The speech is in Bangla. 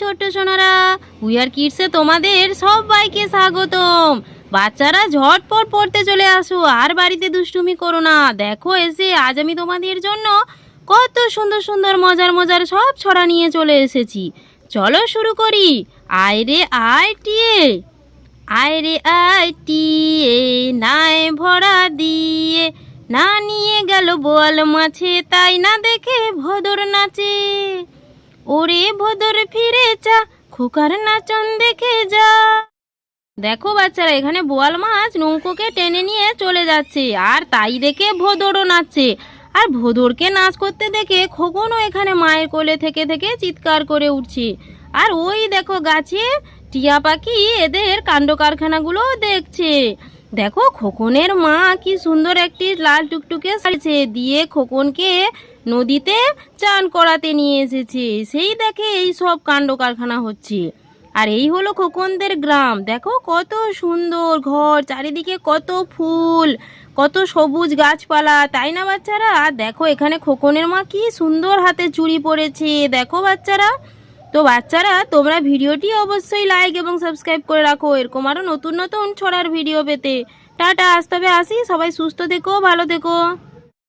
ছোট্ট সোনারা উইয়ার কিডসে তোমাদের সবাইকে স্বাগতম। বাচ্চারা ঝটপট পড়তে চলে আসো, আর বাড়িতে দুষ্টুমি করো না। দেখো এসে আজ আমি তোমাদের জন্য কত সুন্দর সুন্দর মজার মজার সব ছড়া নিয়ে চলে এসেছি। চলো শুরু করি। আয় রে আয় টিয়ে। আয় রে আয় টিয়ে নাই ভরা দিয়ে। না নিয়ে গেল বোয়াল মাছে, তাই না দেখে ভদর নাচে। ভদর ফিরে যা, খোকার নাচন দেখে যা। দেখো বাচ্চারা, এখানে বোয়াল মাছ নৌকোকে টেনে নিয়ে চলে যাচ্ছে, আর তাই দেখে ভোদরও নাচছে। আর ভোদরকে নাচ করতে দেখে খোকনও এখানে মায়ের কোলে থেকে থেকে চিৎকার করে উঠছে। আর ওই দেখো গাছে টিয়া পাখি এদের কাণ্ড কারখানাগুলো দেখছে। দেখো, খোকনের মা কি সুন্দর একটি লাল টুকটুকে সারিছে দিয়ে খোকনকে নদীতে চান করাতে নিয়ে এসেছে। সেই দেখে এই সব কাণ্ড কারখানা হচ্ছে। আর এই হলো খোকনদের গ্রাম। দেখো, কত সুন্দর ঘর, চারিদিকে কত ফুল, কত সবুজ গাছপালা। তাই না বাচ্চারা? আর দেখো, এখানে খোকনের মা কি সুন্দর হাতে চুড়ি পরেছে। দেখো বাচ্চারা। তো বাচ্চারা, তোমরা ভিডিওটি অবশ্যই লাইক এবং সাবস্ক্রাইব করে রাখো। এরকম আরও নতুন নতুন ছড়ার ভিডিও পেতে। টাটা আসতে হবে আসি। সবাই সুস্থ থেকো, ভালো থেকো।